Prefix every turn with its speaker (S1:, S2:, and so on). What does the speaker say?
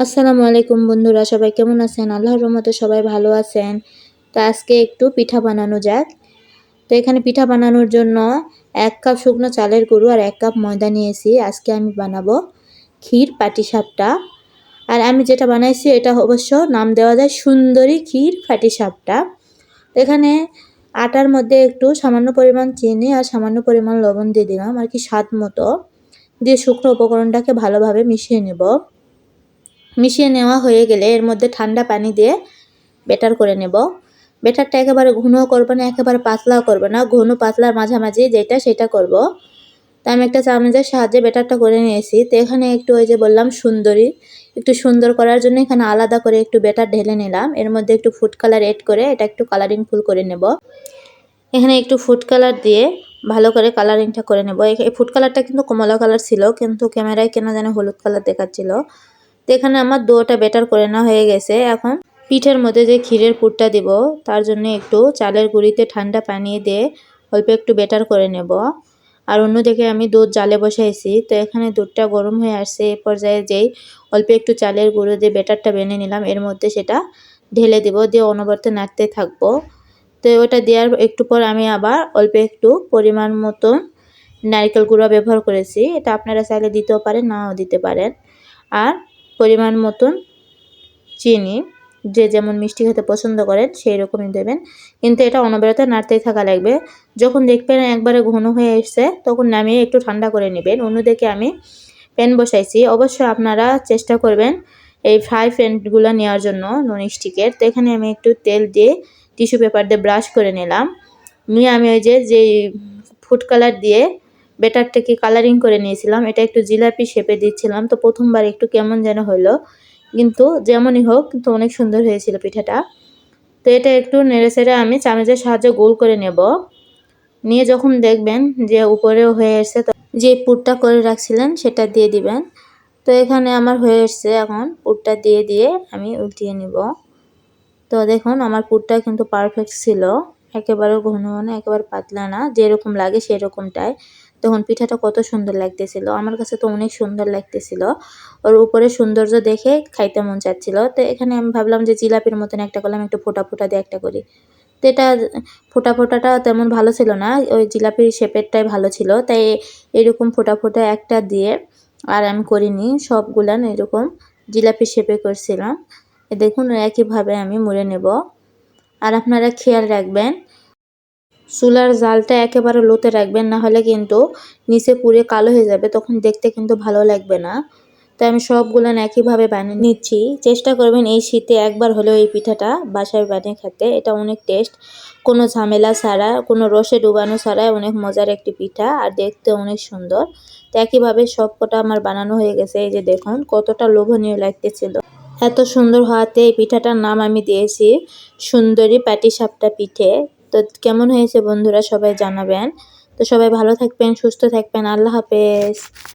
S1: আসসালামু আলাইকুম বন্ধুরা, সবাই কেমন আছেন? আল্লাহর রহমতে সবাই ভালো আছেন। তো আজকে একটু পিঠা বানানো যাক। তো এখানে পিঠা বানানোর জন্য এক কাপ শুকনো চালের গুঁড়ো আর এক কাপ ময়দা নিয়েছি। আজকে আমি বানাবো ক্ষীর পাটিসাপটা। আর আমি যেটা বানাইছি, এটা অবশ্য নাম দেওয়া যায় সুন্দরী ক্ষীর পাটিসাপটা। তো এখানে আটার মধ্যে একটু সামান্য পরিমাণ চিনি আর সামান্য পরিমাণ লবণ দিয়ে দিলাম, আর কি স্বাদ মতো। দিয়ে শুকনো উপকরণটাকে ভালোভাবে মিশিয়ে নেব। মিশিয়ে নেওয়া হয়ে গেলে এর মধ্যে ঠান্ডা পানি দিয়ে বেটার করে নেব। বেটারটা একেবারে ঘনও করব না, একেবারে পাতলাও করব না। ঘন পাতলার মাঝামাঝি যেটা সেটা করব। তা আমি একটা চামচের সাহায্যে বেটারটা করে নিয়েছি। তো এখানে একটু ওই যে বললাম, সুন্দরী। একটু সুন্দর করার জন্য এখানে আলাদা করে একটু বেটার ঢেলে নিলাম। এর মধ্যে একটু ফুড কালার এড করে এটা একটু কালারিং ফুল করে নেব। এখানে একটু ফুড কালার দিয়ে ভালো করে কালারিংটা করে নেব। এই ফুড কালারটা কিন্তু কমলা কালার ছিল, কিন্তু ক্যামেরায় কেন জানে হলুদ কালার দেখাচ্ছিল। তো এখানে আমার দোটা বেটার করে নেওয়া হয়ে গেছে। এখন পিঠের মধ্যে যে ক্ষীরের পুরটা দিব, তার জন্য একটু চালের গুঁড়িতে ঠান্ডা পানি দিয়ে অল্প একটু বেটার করে নেব। আর অন্যদিকে আমি দুধ জালে বসাইছি, তো এখানে দুধটা গরম হয়ে আসছে, এ পর্যায়ে যেই অল্প একটু চালের গুঁড়ো দিয়ে বেটারটা বেনে নিলাম, এর মধ্যে সেটা ঢেলে দেব, দিয়ে অনবরতে নাড়তে থাকব। তো ওটা দেওয়ার একটু পর আমি আবার অল্প একটু পরিমাণ মতো নারকেল গুঁড়া ব্যবহার করেছি, এটা আপনারা চাইলে দিতেও পারেন, নাও দিতে পারেন। আর পরিমাণ মতন চিনি, যে যেমন মিষ্টি খেতে পছন্দ করেন সেই রকমই দেবেন। কিন্তু এটা অনবরত নাড়তেই থাকা লাগবে। যখন দেখবেন একবারে ঘন হয়ে এসছে, তখন নামিয়ে একটু ঠান্ডা করে নেবেন। অন্যদিকে আমি প্যান বসাইছি। অবশ্যই আপনারা চেষ্টা করবেন এই ফ্রাই প্যানগুলো নেওয়ার জন্য নন স্টিকের তো এখানে আমি একটু তেল দিয়ে টিস্যু পেপার দিয়ে ব্রাশ করে নিলাম। নিয়ে আমি ওই যে, যেই ফুড কালার দিয়ে বেটারটাকে কালারিং করে নিয়েছিলাম, এটা একটু জিলাপি শেপে দিচ্ছিলাম, তো প্রথমবার একটু কেমন যেন হলো কিন্তু যেমনই হোক, কিন্তু অনেক সুন্দর হয়েছিল পিঠাটা। তো এটা একটু নেড়ে সেড়ে আমি চামচের সাহায্যে গোল করে নেব। নিয়ে যখন দেখবেন যে উপরেও হয়ে এসছে যে পুরটা করে রাখছিলেন, সেটা দিয়ে দিবেন। তো এখানে আমার হয়ে এসছে এখন, পুরটা দিয়ে দিয়ে আমি উল্টিয়ে নিব। তো দেখুন, আমার পুরটা কিন্তু পারফেক্ট ছিল। একেবারে ঘন ঘন একেবারে পাতলা না, যেরকম লাগে সেরকমটাই। তখন পিঠাটা কত সুন্দর লাগতেছিল, আমার কাছে তো অনেক সুন্দর লাগতেছিল। ওর উপরে সৌন্দর্য দেখে খাইতে মন চাচ্ছিল। তো এখানে আমি ভাবলাম যে জিলাপির মতন একটা করলাম একটু ফোটা ফোটা দিয়ে একটা করি। তো এটা ফোটা ফোটাটা তেমন ভালো ছিল না, ওই জিলাপির শেপেরটাই ভালো ছিল। তাই এরকম ফোটা ফোটা একটা দিয়ে আর আমি করিনি সবগুলান এরকম জিলাপি শেপে করছিলাম। দেখুন, একইভাবে আমি মুড়ে নেব। আর আপনারা খেয়াল রাখবেন চুলার জালটা একেবারে লোতে রাখবেন না হলে কিন্তু নিচে পুড়ে কালো হয়ে যাবে, তখন দেখতে কিন্তু ভালো লাগবে না। তো আমি সবগুলো একইভাবে বানিয়ে নিচ্ছি। চেষ্টা করবেন এই শীতে একবার হলেও এই পিঠাটা বাসায় বানিয়ে খেতে। এটা অনেক টেস্ট। কোনো ঝামেলা ছাড়া, কোনো রসে ডুবানো ছাড়াই অনেক মজার একটি পিঠা আর দেখতে অনেক সুন্দর। তো একইভাবে সব কটা আমার বানানো হয়ে গেছে। এই যে দেখুন, কতটা লোভনীয় লাগতেছিল। এত সুন্দর হওয়াতে এই পিঠাটার নাম আমি দিয়েছি সুন্দরী পাটিসাপটা পিঠে। তো কেমন হয়েছে বন্ধুরা সবাই জানাবেন। তো সবাই ভালো থাকবেন সুস্থ থাকবেন আল্লাহ হাফেজ।